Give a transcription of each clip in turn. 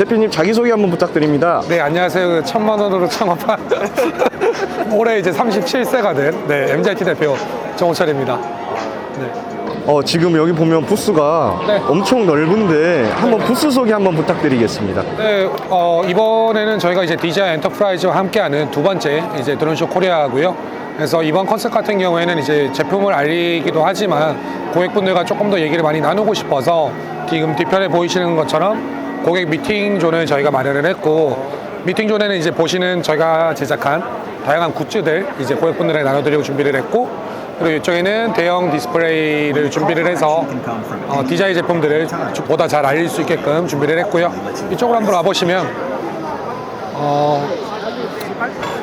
대표님 자기소개 한번 부탁드립니다. 네, 안녕하세요. 그 천만 원으로 창업한 올해 이제 37세가 된 네, MZT 대표 정호철입니다. 네. 어, 지금 여기 보면 부스가 네. 엄청 넓은데 한번 부스 소개 한번 부탁드리겠습니다. 네, 어, 이번에는 저희가 이제 DJI 엔터프라이즈와 함께하는 두 번째 이제 드론쇼 코리아고요. 그래서 이번 컨셉 같은 경우에는 이제 제품을 알리기도 하지만 고객분들과 조금 더 얘기를 많이 나누고 싶어서 지금 뒤편에 보이시는 것처럼 고객 미팅 존을 저희가 마련을 했고 미팅 존에는 이제 보시는 저희가 제작한 다양한 굿즈들 이제 고객분들에 나눠드리고 준비를 했고 그리고 이쪽에는 대형 디스플레이를 준비를 해서 어, 디자인 제품들을 좀 보다 잘 알릴 수 있게끔 준비를 했고요. 이쪽으로 한번 와보시면 어,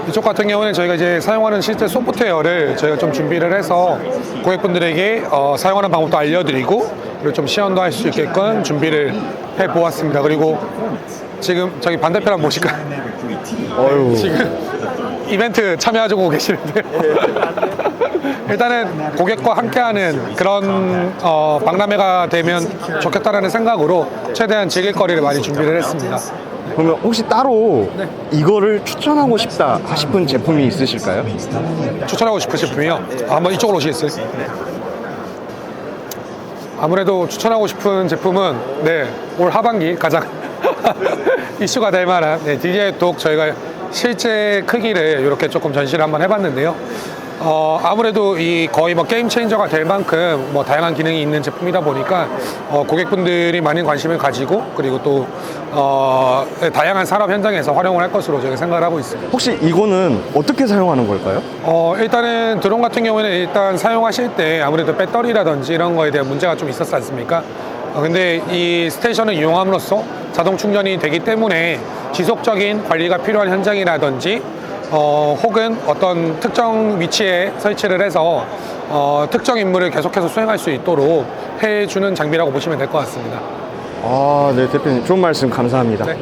이쪽 같은 경우는 저희가 이제 사용하는 실제 소프트웨어를 저희가 좀 준비를 해서 고객분들에게 어, 사용하는 방법도 알려드리고 그리고 좀 시연도 할 수 있게끔 준비를 해 보았습니다. 그리고 지금 저기 반대편 한번 보실까요? 어유. 지금 이벤트 참여하고 계시는데 일단은 고객과 함께하는 그런 어, 박람회가 되면 좋겠다라는 생각으로 최대한 즐길 거리를 많이 준비를 했습니다. 그러면 혹시 따로 네. 이거를 추천하고 싶다 싶은 제품이 있으실까요? 추천하고 싶은 제품이요. 아, 한번 이쪽으로 오시겠어요? 아무래도 추천하고 싶은 제품은 네, 올 하반기 가장 이슈가 될 만한 네, DJI 독 저희가 실제 크기를 이렇게 조금 전시를 한번 해봤는데요. 어, 아무래도 이 거의 뭐 게임 체인저가 될 만큼 뭐 다양한 기능이 있는 제품이다 보니까 어, 고객분들이 많은 관심을 가지고 그리고 또 어, 네, 다양한 산업 현장에서 활용을 할 것으로 저희가 생각을 하고 있습니다. 혹시 이거는 어떻게 사용하는 걸까요? 어, 일단은 드론 같은 경우에는 일단 사용하실 때 아무래도 배터리라든지 이런 거에 대한 문제가 좀 있었지 않습니까? 어, 근데 이 스테이션을 이용함으로써 자동 충전이 되기 때문에 지속적인 관리가 필요한 현장이라든지 어, 혹은 어떤 특정 위치에 설치를 해서 어, 특정 임무를 계속해서 수행할 수 있도록 해주는 장비라고 보시면 될 것 같습니다. 아, 네, 대표님. 좋은 말씀 감사합니다. 네.